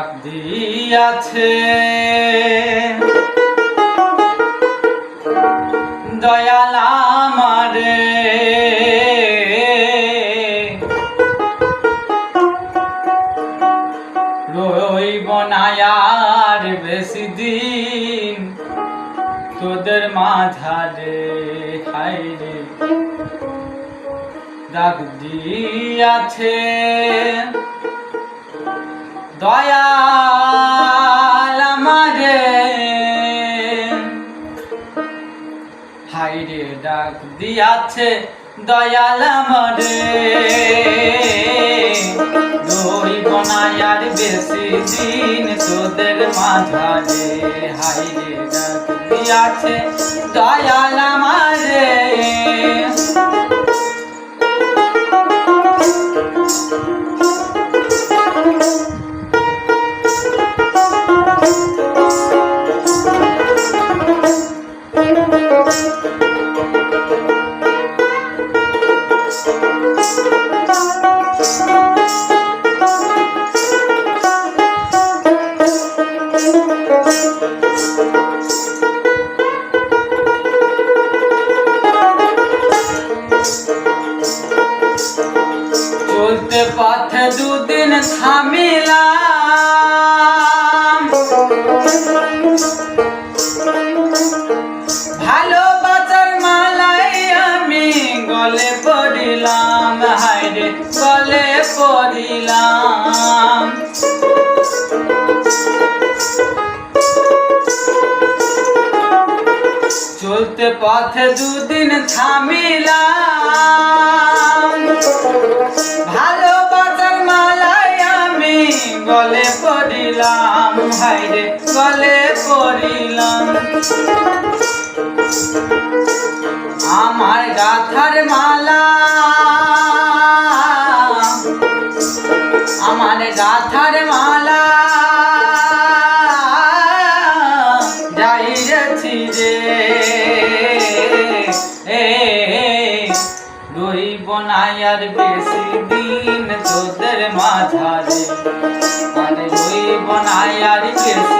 ডাক দিয়াছে। দয়াল আমারে। রইব না বেশি দিন তোদের মাঝারে। হাইরে ডাক দিয়াছে। দয়াল আমারে। হাইরে ডাক দিয়াছে দয়াল আমারে। দই বনায়ার বেশি দিন তোদের মাঝারে। হাইরে ডাক দিয়াছে দয়াল আমারে। চলতে পথে দুদিন থামিলাম। ভালোবাসার মালাই আমি গলে পড়িলাম হাইরে গলে পড়িলাম। চলতে পথে দুদিন থামিলাম। গলে পড়িলাম হাইরে গলে পড়িলাম। আমার গাথার মালা, আমার গাথার মালা, যাই রেছি রে এ রইব না মাঝারে। মানে রইব না আর বেশি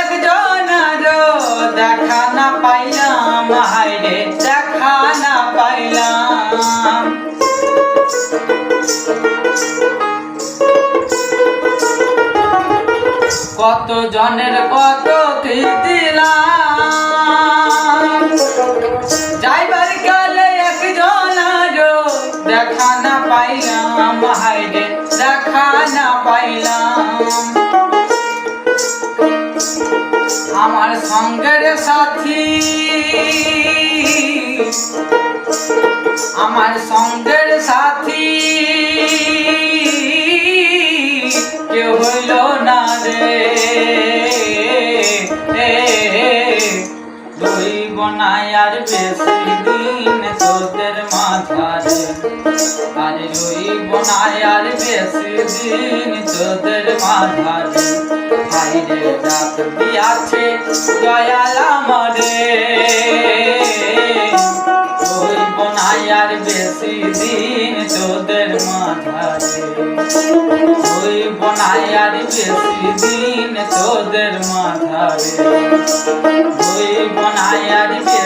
একজন দেখা না পাইলাম দেখা না পাইলাম। কত জনের কত কি যাইবার কালে একজন দেখা না পাইলাম হাইরে দেখা না পাইলাম। সাথী। আমার সঙ্গের সাথী। কেউ হইল না রে। দুই বনাই আর বেশি দিন তোদের মাথারে আর রই বনাই আর বেশি দিন তোদের মাথারে হাইরে ডাক দিয়াছে দয়াল আমারে ওই বনাই আর বেশি দিন তোদের মাথারে ওই বনাই আর বেশি দিন তোদের মাথারে ওই বনাই আর বেশি